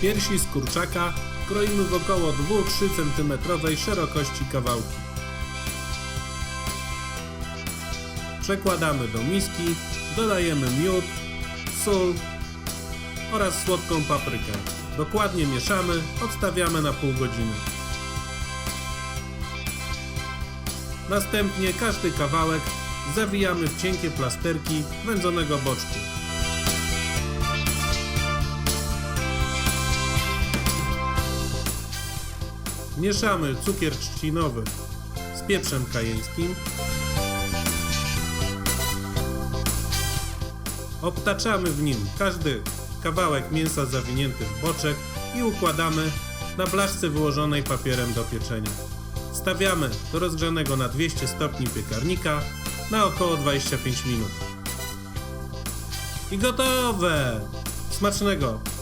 Piersi z kurczaka kroimy w około 2-3 cm szerokości kawałki. Przekładamy do miski, dodajemy miód, sól oraz słodką paprykę. Dokładnie mieszamy, odstawiamy na pół godziny. Następnie każdy kawałek zawijamy w cienkie plasterki wędzonego boczku. Mieszamy cukier trzcinowy z pieprzem kajeńskim. Obtaczamy w nim każdy kawałek mięsa zawinięty w boczek i układamy na blaszce wyłożonej papierem do pieczenia. Stawiamy do rozgrzanego na 200 stopni piekarnika na około 25 minut. I gotowe! Smacznego!